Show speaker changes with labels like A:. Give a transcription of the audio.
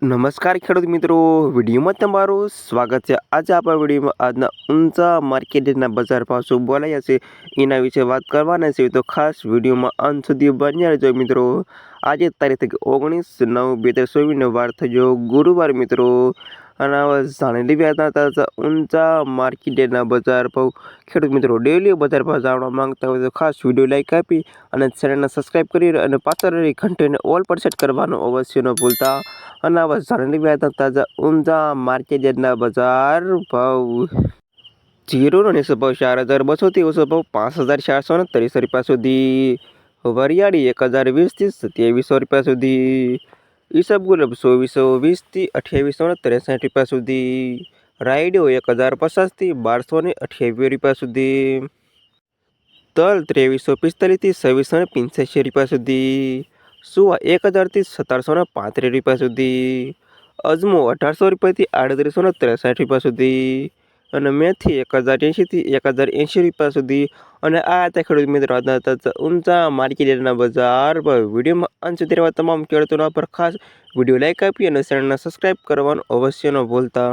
A: નમસ્કાર ખેડૂત મિત્રો, વિડીયોમાં તમારું સ્વાગત છે. આજે આપણા વિડીયોમાં આજના ઊંચા માર્કેટના બજાર ભાવ શું બોલાયા છે, એના વિશે વાત કરવાના છે. તો ખાસ વિડીયોમાં અંત સુધી બન્યા રહેજો મિત્રો. આજે તારીખ ઓગણીસ નવ બે હજાર ચોવીસનો વાર થયો. ગુરુવાર મિત્રો, અને જાણી લેવી હતા ઊંચા માર્કેટના બજાર ભાવ. ખેડૂત મિત્રો ડેલી બજાર ભાવ જાણવા માંગતા હોય તો ખાસ વીડિયો લાઈક આપી અને ચેનલને સબસ્ક્રાઈબ કરી અને પાછળ ઘંટીને ઓલ પર સેટ કરવાનું અવશ્ય ન ભૂલતા. અને હવે જાણી તાજા તાજા ઊંચા માર્કેટના બજાર ભાવ જીરોનો નીચો ભાવ ચાર હજાર બસોથી ઓછો ભાવ પાંચ હજાર ચારસો ને ત્રીસ રૂપિયા સુધી. વરિયાળી એક હજાર વીસથી સત્યાવીસો રૂપિયા સુધી. ઈસબગુલ ચોવીસો વીસથી અઠ્યાવીસો ને ત્રેસઠ રૂપિયા સુધી. રાયડો એક હજાર પચાસથી બારસો ને અઠ્યાવીસ રૂપિયા સુધી. તલ ત્રેવીસો પિસ્તાલીસથી છવ્વીસો ને પંચ્યાસી રૂપિયા સુધી. સુવા એક હજારથી સત્તરસો ને પાંત્રીસ રૂપિયા સુધી, અજમો અઢારસો રૂપિયાથી આડત્રીસો ને ત્રેસઠ રૂપિયા સુધી અને મેથી એક હજાર એંશીથી એક હજાર એંશી રૂપિયા સુધી. અને આ હતા ખેડૂત મિત્રો ઊંચા માર્કેટના બજાર પર. વિડીયોમાં અંત સુધી રહેવા તમામ ખેડૂતોના પર ખાસ વીડિયો લાઇક આપી અને ચેનલને સબસ્ક્રાઈબ કરવાનું અવશ્ય ન ભૂલતા.